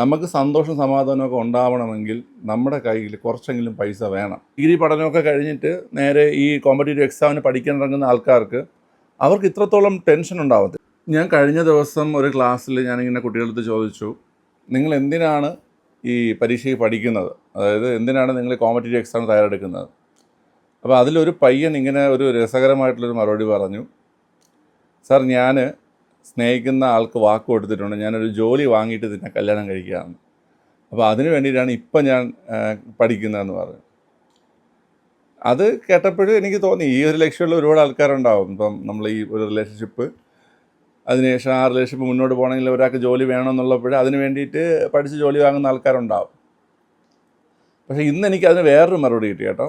നമുക്ക് സന്തോഷം സമാധാനമൊക്കെ ഉണ്ടാവണമെങ്കിൽ നമ്മുടെ കയ്യിൽ കുറച്ചെങ്കിലും പൈസ വേണം. ഡിഗ്രി പഠനമൊക്കെ കഴിഞ്ഞിട്ട് നേരെ ഈ കോമ്പറ്റേറ്റീവ് എക്സാമിന് പഠിക്കാൻ ഇറങ്ങുന്ന ആൾക്കാർക്ക് അവർക്ക് ഇത്രത്തോളം ടെൻഷൻ ഉണ്ടാവത്തില്ല. ഞാൻ കഴിഞ്ഞ ദിവസം ഒരു ക്ലാസ്സിൽ ഞാനിങ്ങനെ കുട്ടികളടുത്ത് ചോദിച്ചു നിങ്ങൾ എന്തിനാണ് ഈ പരീക്ഷയ്ക്ക് പഠിക്കുന്നത്? അതായത് എന്തിനാണ് നിങ്ങൾ കോമ്പറ്റേറ്റീവ് എക്സാം തയ്യാറെടുക്കുന്നത്? അപ്പോൾ അതിലൊരു പയ്യൻ ഇങ്ങനെ ഒരു രസകരമായിട്ടുള്ളൊരു മറുപടി പറഞ്ഞു. സാർ ഞാൻ സ്നേഹിക്കുന്ന ആൾക്ക് വാക്ക് കൊടുത്തിട്ടുണ്ട്. ഞാനൊരു ജോലി വാങ്ങിയിട്ട് നിന്നെ കല്യാണം കഴിക്കുകയാണ്. അപ്പോൾ അതിന് വേണ്ടിയിട്ടാണ് ഇപ്പം ഞാൻ പഠിക്കുന്നതെന്ന് പറഞ്ഞു അത് കേട്ടപ്പോഴും എനിക്ക് തോന്നി ഈ ഒരു ലക്ഷ്യമുള്ള ഒരുപാട് ആൾക്കാരുണ്ടാവും. ഇപ്പം നമ്മൾ ഈ ഒരു റിലേഷൻഷിപ്പ് അതിനുശേഷം ആ റിലേഷൻഷിപ്പ് മുന്നോട്ട് പോകണമെങ്കിൽ ഒരാൾക്ക് ജോലി വേണമെന്നുള്ളപ്പോൾ അതിന് വേണ്ടിയിട്ട് പഠിച്ച് ജോലി വാങ്ങുന്ന ആൾക്കാരുണ്ടാവും. പക്ഷേ ഇന്ന് എനിക്ക് അതിന് വേറൊരു മറുപടി കിട്ടി കേട്ടോ.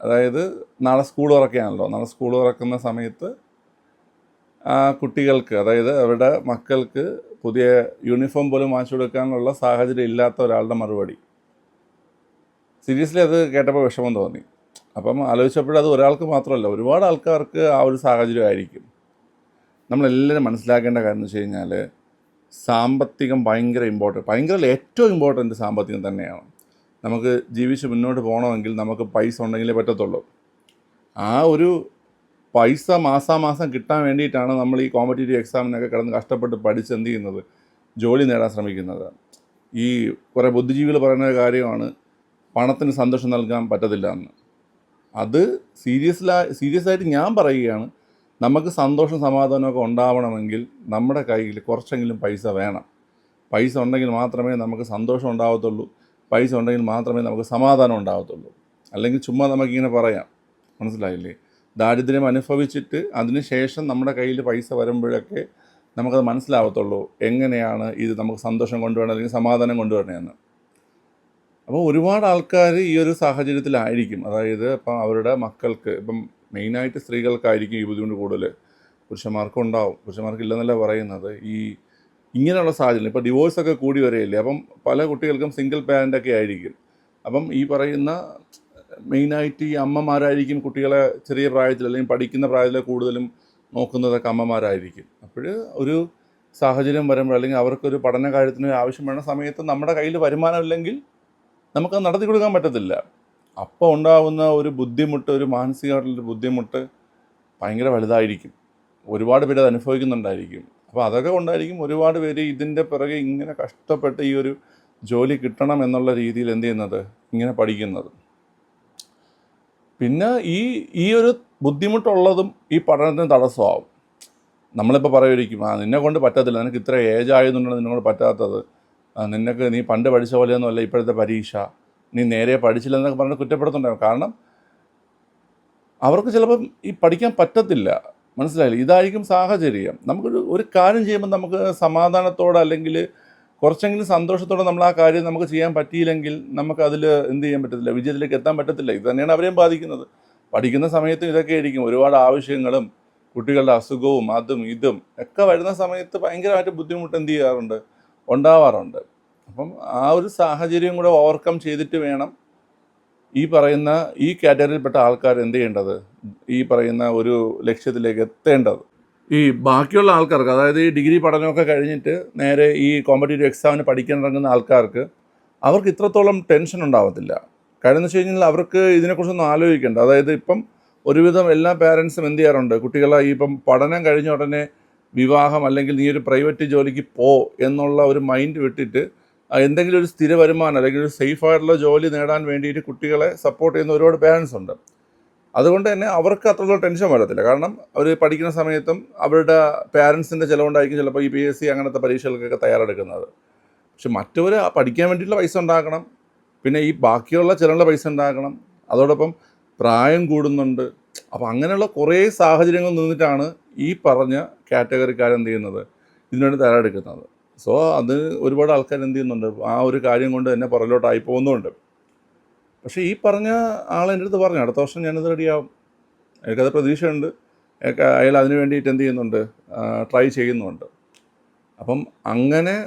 അതായത് നാളെ സ്കൂൾ തുറക്കുകയാണല്ലോ. നാളെ സ്കൂൾ തുറക്കുന്ന സമയത്ത് ആ കുട്ടികൾക്ക് അതായത് അവരുടെ മക്കൾക്ക് പുതിയ യൂണിഫോം പോലും വാങ്ങിച്ചു കൊടുക്കാനുള്ള സാഹചര്യം ഇല്ലാത്ത ഒരാളുടെ മറുപടി. സീരിയസ്ലി അത് കേട്ടപ്പോൾ വിഷമം തോന്നി. അപ്പം ആലോചിച്ചപ്പോഴത് ഒരാൾക്ക് മാത്രമല്ല ഒരുപാട് ആൾക്കാർക്ക് ആ ഒരു സാഹചര്യം ആയിരിക്കും. നമ്മളെല്ലാവരും മനസ്സിലാക്കേണ്ട കാര്യം എന്ന് വെച്ച് കഴിഞ്ഞാൽ സാമ്പത്തികം ഭയങ്കര ഇമ്പോർട്ടന്റ് ഭയങ്കര ഏറ്റവും ഇമ്പോർട്ടന്റ് സാമ്പത്തികം തന്നെയാണ്. നമുക്ക് ജീവിച്ച് മുന്നോട്ട് പോകണമെങ്കിൽ നമുക്ക് പൈസ ഉണ്ടെങ്കിലേ പറ്റത്തുള്ളൂ. ആ ഒരു പൈസ മാസാമാസം കിട്ടാൻ വേണ്ടിയിട്ടാണ് നമ്മൾ ഈ കോമ്പറ്റേറ്റീവ് എക്സാമിനൊക്കെ കിടന്ന് കഷ്ടപ്പെട്ട് പഠിച്ച് എന്ത് ചെയ്യുന്നത്? ജോലി നേടാൻ ശ്രമിക്കുന്നത്. ഈ കുറേ ബുദ്ധിജീവികൾ പറയുന്ന കാര്യമാണ് പണത്തിന് സന്തോഷം നൽകാൻ പറ്റത്തില്ല എന്ന്. അത് സീരിയസ്ലാ സീരിയസ് ആയിട്ട് ഞാൻ പറയുകയാണ് നമുക്ക് സന്തോഷം സമാധാനമൊക്കെ ഉണ്ടാവണമെങ്കിൽ നമ്മുടെ കയ്യിൽ കുറച്ചെങ്കിലും പൈസ വേണം. പൈസ ഉണ്ടെങ്കിൽ മാത്രമേ നമുക്ക് സന്തോഷം ഉണ്ടാവത്തുള്ളൂ. പൈസ ഉണ്ടെങ്കിൽ മാത്രമേ നമുക്ക് സമാധാനം ഉണ്ടാവത്തുള്ളൂ. അല്ലെങ്കിൽ ചുമ്മാ നമുക്കിങ്ങനെ പറയാം. മനസ്സിലായില്ലേ? ദാരിദ്ര്യം അനുഭവിച്ചിട്ട് അതിനുശേഷം നമ്മുടെ കയ്യിൽ പൈസ വരുമ്പോഴൊക്കെ നമുക്കത് മനസ്സിലാവത്തുള്ളൂ. എങ്ങനെയാണ് ഇത് നമുക്ക് സന്തോഷം കൊണ്ടുവരണം അല്ലെങ്കിൽ സമാധാനം കൊണ്ടുവരണമെന്ന്. അപ്പോൾ ഒരുപാട് ആൾക്കാർ ഈ ഒരു സാഹചര്യത്തിലായിരിക്കും. അതായത് ഇപ്പം അവരുടെ മക്കൾക്ക് ഇപ്പം മെയിനായിട്ട് സ്ത്രീകൾക്കായിരിക്കും ഈ ബുദ്ധിമുട്ട് കൂടുതൽ. പുരുഷന്മാർക്കും ഉണ്ടാവും. പുരുഷന്മാർക്ക് ഇല്ലെന്നല്ല പറയുന്നത്. ഈ ഇങ്ങനെയുള്ള സാഹചര്യം. ഇപ്പോൾ ഡിവോഴ്സൊക്കെ കൂടി വരെയില്ലേ അപ്പം പല കുട്ടികൾക്കും സിംഗിൾ പാരന്റൊക്കെ ആയിരിക്കും. അപ്പം ഈ പറയുന്ന മെയിനായിട്ട് ഈ അമ്മമാരായിരിക്കും കുട്ടികളെ ചെറിയ പ്രായത്തിൽ അല്ലെങ്കിൽ പഠിക്കുന്ന പ്രായത്തിൽ കൂടുതലും നോക്കുന്നതൊക്കെ അമ്മമാരായിരിക്കും. അപ്പോൾ ഒരു സാഹചര്യം വരുമ്പോൾ അല്ലെങ്കിൽ അവർക്കൊരു പഠന കാര്യത്തിന് ആവശ്യം വേണ്ട സമയത്ത് നമ്മുടെ കയ്യിൽ വരുമാനമില്ലെങ്കിൽ നമുക്കത് നടത്തി കൊടുക്കാൻ പറ്റത്തില്ല. അപ്പോൾ ഉണ്ടാവുന്ന ഒരു ബുദ്ധിമുട്ട് ഒരു മാനസികമായിട്ടുള്ളൊരു ബുദ്ധിമുട്ട് ഭയങ്കര വലുതായിരിക്കും. ഒരുപാട് പേര് അത് അനുഭവിക്കുന്നുണ്ടായിരിക്കും. അപ്പോൾ അതൊക്കെ കൊണ്ടായിരിക്കും ഒരുപാട് പേര് ഇതിന്റെ പിറകെ ഇങ്ങനെ കഷ്ടപ്പെട്ട് ഈ ഒരു ജോലി കിട്ടണം എന്നുള്ള രീതിയിൽ എന്ത് ചെയ്യുന്നത്? ഇങ്ങനെ പഠിക്കുന്നത്. പിന്നെ ഈ ഈ ഒരു ബുദ്ധിമുട്ടുള്ളതും ഈ പഠനത്തിന് തടസ്സമാവും. നമ്മളിപ്പോൾ പറയുമായിരിക്കും ആ നിന്നെ കൊണ്ട് പറ്റത്തില്ല. നിനക്ക് ഇത്ര ഏജ് ആയതുകൊണ്ടാണ് നിന്നെ കൊണ്ട് പറ്റാത്തത്. നിനക്ക് നീ പണ്ട് പഠിച്ച പോലെയൊന്നുമല്ല ഇപ്പോഴത്തെ പരീക്ഷ. നീ നേരെ പഠിച്ചില്ല എന്നൊക്കെ പറഞ്ഞ് കുറ്റപ്പെടുത്തുണ്ടാവും കാരണം അവർക്ക് ചിലപ്പം ഈ പഠിക്കാൻ പറ്റത്തില്ല. മനസ്സിലായില്ല? ഇതായിരിക്കും സാഹചര്യം. നമുക്കൊരു ഒരു കാര്യം ചെയ്യുമ്പോൾ നമുക്ക് സമാധാനത്തോടെ അല്ലെങ്കിൽ കുറച്ചെങ്കിലും സന്തോഷത്തോടെ നമ്മൾ ആ കാര്യം നമുക്ക് ചെയ്യാൻ പറ്റിയില്ലെങ്കിൽ നമുക്ക് അതിൽ എന്ത് ചെയ്യാൻ പറ്റത്തില്ല വിജയത്തിലേക്ക് എത്താൻ പറ്റത്തില്ല. ഇത് തന്നെയാണ് അവരെയും ബാധിക്കുന്നത്. പഠിക്കുന്ന സമയത്തും ഇതൊക്കെ ആയിരിക്കും. ഒരുപാട് ആവശ്യങ്ങളും കുട്ടികളുടെ അസുഖവും അതും ഇതും ഒക്കെ വരുന്ന സമയത്ത് ഭയങ്കരമായിട്ട് ബുദ്ധിമുട്ട് എന്ത് ചെയ്യാറുണ്ട്? ഉണ്ടാവാറുണ്ട്. അപ്പം ആ ഒരു സാഹചര്യം കൂടെ ഓവർകം ചെയ്തിട്ട് വേണം ഈ പറയുന്ന ഈ കാറ്റഗറിയിൽപ്പെട്ട ആൾക്കാർ എന്ത് ചെയ്യേണ്ടത്? ഈ പറയുന്ന ഒരു ലക്ഷ്യത്തിലേക്ക് എത്തേണ്ടത്. ഈ ബാക്കിയുള്ള ആൾക്കാർക്ക് അതായത് ഈ ഡിഗ്രി പഠനമൊക്കെ കഴിഞ്ഞിട്ട് നേരെ ഈ കോമ്പറ്റേറ്റീവ് എക്സാമിന് പഠിക്കാൻ ഇറങ്ങുന്ന ആൾക്കാർക്ക് അവർക്ക് ഇത്രത്തോളം ടെൻഷൻ ഉണ്ടാവത്തില്ല. കാര്യം എന്ന് വെച്ച് കഴിഞ്ഞാൽ അവർക്ക് ഇതിനെക്കുറിച്ചൊന്നും ആലോചിക്കേണ്ട. അതായത് ഇപ്പം ഒരുവിധം എല്ലാ പാരൻസും എന്ത് ചെയ്യാറുണ്ട്? കുട്ടികളെ ഈ ഇപ്പം പഠനം കഴിഞ്ഞ ഉടനെ വിവാഹം അല്ലെങ്കിൽ നീ ഒരു പ്രൈവറ്റ് ജോലിക്ക് പോ എന്നുള്ള ഒരു മൈൻഡ് വിട്ടിട്ട് എന്തെങ്കിലും ഒരു സ്ഥിര വരുമാനം അല്ലെങ്കിൽ ഒരു സേഫ് ആയിട്ടുള്ള ജോലി നേടാൻ വേണ്ടിയിട്ട് കുട്ടികളെ സപ്പോർട്ട് ചെയ്യുന്ന ഒരുപാട് പാരൻസ് ഉണ്ട് അതുകൊണ്ട് തന്നെ അവർക്ക് അത്രത്തോളം ടെൻഷൻ വരത്തില്ല. കാരണം അവർ പഠിക്കുന്ന സമയത്തും അവരുടെ പാരൻസിന്റെ ചിലവുണ്ടായിരിക്കും ചിലപ്പോൾ ഈ പി എസ് സി അങ്ങനത്തെ പരീക്ഷകൾക്കൊക്കെ തയ്യാറെടുക്കുന്നത്. പക്ഷെ മറ്റവർ പഠിക്കാൻ വേണ്ടിയിട്ടുള്ള പൈസ ഉണ്ടാക്കണം. പിന്നെ ഈ ബാക്കിയുള്ള ചിലവുള്ള പൈസ ഉണ്ടാക്കണം. അതോടൊപ്പം പ്രായം കൂടുന്നുണ്ട്. അപ്പോൾ അങ്ങനെയുള്ള കുറേ സാഹചര്യങ്ങൾ നിന്നിട്ടാണ് ഈ പറഞ്ഞ കാറ്റഗറിക്കാരെന്ത് ചെയ്യുന്നത്? ഇതിനുവേണ്ടി തയ്യാറെടുക്കുന്നത്. സോ അത് ഒരുപാട് ആൾക്കാർ എന്ത് ചെയ്യുന്നുണ്ട്? ആ ഒരു കാര്യം കൊണ്ട് തന്നെ പുറകിലോട്ടായി പോകുന്നുണ്ട്. പക്ഷേ ഈ പറഞ്ഞ ആൾ എന്റെ അടുത്ത് പറഞ്ഞു അടുത്ത വർഷം ഞാനത് റെഡിയാവും. എനിക്കത് പ്രതീക്ഷയുണ്ട്. അയാൾ അതിന് വേണ്ടിയിട്ട് എന്ത് ചെയ്യുന്നുണ്ട്? ട്രൈ ചെയ്യുന്നുണ്ട്. അപ്പം അങ്ങനെ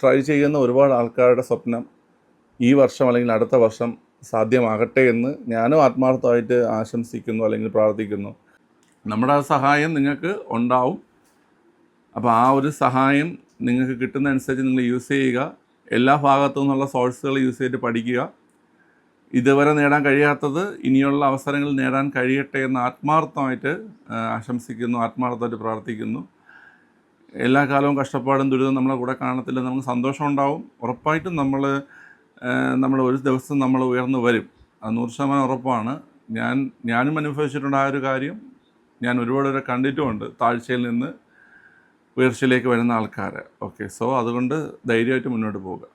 ട്രൈ ചെയ്യുന്ന ഒരുപാട് ആൾക്കാരുടെ സ്വപ്നം ഈ വർഷം അല്ലെങ്കിൽ അടുത്ത വർഷം സാധ്യമാകട്ടെ എന്ന് ഞാനും ആത്മാർത്ഥമായിട്ട് ആശംസിക്കുന്നു അല്ലെങ്കിൽ പ്രാർത്ഥിക്കുന്നു. നമ്മുടെ സഹായം നിങ്ങൾക്ക് ഉണ്ടാവും. അപ്പോൾ ആ ഒരു സഹായം നിങ്ങൾക്ക് കിട്ടുന്ന അനുസരിച്ച് നിങ്ങൾ യൂസ് ചെയ്യുക. എല്ലാ ഭാഗത്തു നിന്നുള്ള സോഴ്സുകൾ യൂസ് ചെയ്തിട്ട് പഠിക്കുക. ഇതുവരെ നേടാൻ കഴിയാത്തത് ഇനിയുള്ള അവസരങ്ങൾ നേടാൻ കഴിയട്ടെ എന്ന് ആത്മാർത്ഥമായിട്ട് ആശംസിക്കുന്നു ആത്മാർത്ഥമായിട്ട് പ്രാർത്ഥിക്കുന്നു. എല്ലാ കാലവും കഷ്ടപ്പാടും ദുരിതം നമ്മളെ കൂടെ കാണത്തില്ല. നമുക്ക് സന്തോഷം ഉണ്ടാവും. ഉറപ്പായിട്ടും നമ്മൾ നമ്മൾ ഒരു ദിവസം നമ്മൾ ഉയർന്നു വരും. അത് നൂറ് ശതമാനം ഉറപ്പാണ്. ഞാൻ ഞാനും അനുഭവിച്ചിട്ടുണ്ട് ആ ഒരു കാര്യം. ഞാൻ ഒരുപാട് പേരെ കണ്ടിട്ടുമുണ്ട്. താഴ്ചയിൽ നിന്ന് ഉയർച്ചയിലേക്ക് വരുന്ന ആൾക്കാരെ. ഓക്കെ. സോ അതുകൊണ്ട് ധൈര്യമായിട്ട് മുന്നോട്ട് പോവുക.